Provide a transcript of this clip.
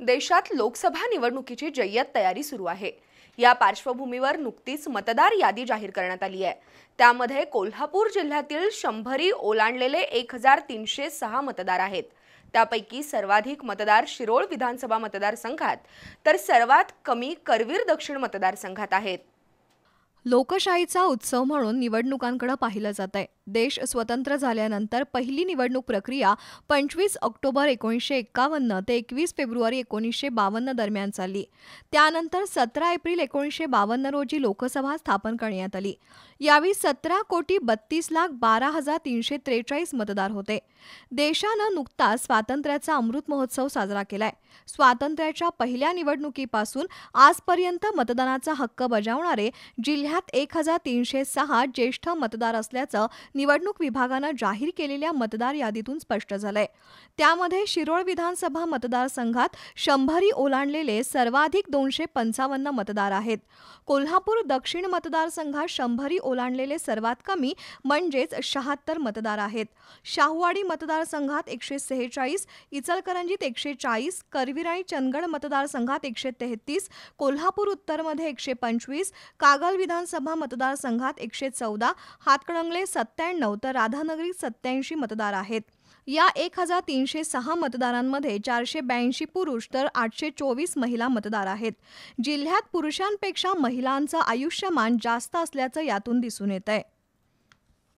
देशात लोकसभा निवडणुकीची जय्यत तयारी सुरू आहे. या पार्श्वभूमीवर नुकतीच मतदार यादी जाहीर करण्यात आली आहे. त्यामध्ये कोल्हापूर जिल्ह्यातील शंभरी ओलांडलेले एक हजार तीनशे सहा मतदार आहेत. त्यापैकी सर्वाधिक मतदार शिरोळ विधानसभा मतदारसंघात तर सर्वात कमी करवीर दक्षिण मतदारसंघात आहेत. लोकशाहीचा उत्सव म्हणून निवडणुकांकडे पाहिलं जात आहे देश स्वतंत्र झाल्यानंतर पहिली निवडणूक प्रक्रिया पंचवीस ऑक्टोबर एकोणीसशे एक्कावन्न ते एकवीस फेब्रुवारी एकोणीसशे बावन्न दरम्यान चालली. त्यानंतर सतरा एप्रिल एकोणीसशे बावन्न रोजी लोकसभा स्थापन करण्यात आली. यावेळी सतरा कोटी बत्तीस लाख बारा हजार तीनशे त्रेचाळीस मतदार होते. देशानं नुकताच स्वातंत्र्याचा अमृत महोत्सव साजरा केलाय. स्वातंत्र्याच्या पहिल्या निवडणुकीपासून आजपर्यंत मतदानाचा हक्क बजावणारे जिल्ह्यात एक हजार तीनशे सहा ज्येष्ठ मतदार असल्याचं निवडणूक विभागानं जाहीर केलेल्या मतदार यादीतून स्पष्ट झालंय. त्यामध्ये शिरोळ विधानसभा मतदारसंघात शंभरी ओलांडलेले सर्वाधिक दोनशे पंचावन्न मतदार आहेत. कोल्हापूर दक्षिण मतदारसंघात शंभरी ओलांडलेले सर्वात कमी म्हणजेच शहात्तर मतदार आहेत. शाहूवाडी मतदारसंघात एकशे सेहेचाळीस इचलकरंजीत एकशे चाळीस करवीर आणि चंदगड मतदारसंघात एकशे तेहतीस कोल्हापूर उत्तरमध्ये एकशे पंचवीस कागल विधान विधानसभा मतदारसंघात एकशे चौदा हातकणंगले सत्त्याण्णव तर राधानगरी सत्त्याऐंशी मतदार आहेत. या एक हजार तीनशे सहा मतदारांमध्ये चारशे ब्याऐंशी पुरुष तर आठशे चोवीस महिला मतदार आहेत. जिल्ह्यात पुरुषांपेक्षा महिलांचं आयुष्यमान जास्त असल्याचं यातून दिसून येत आहे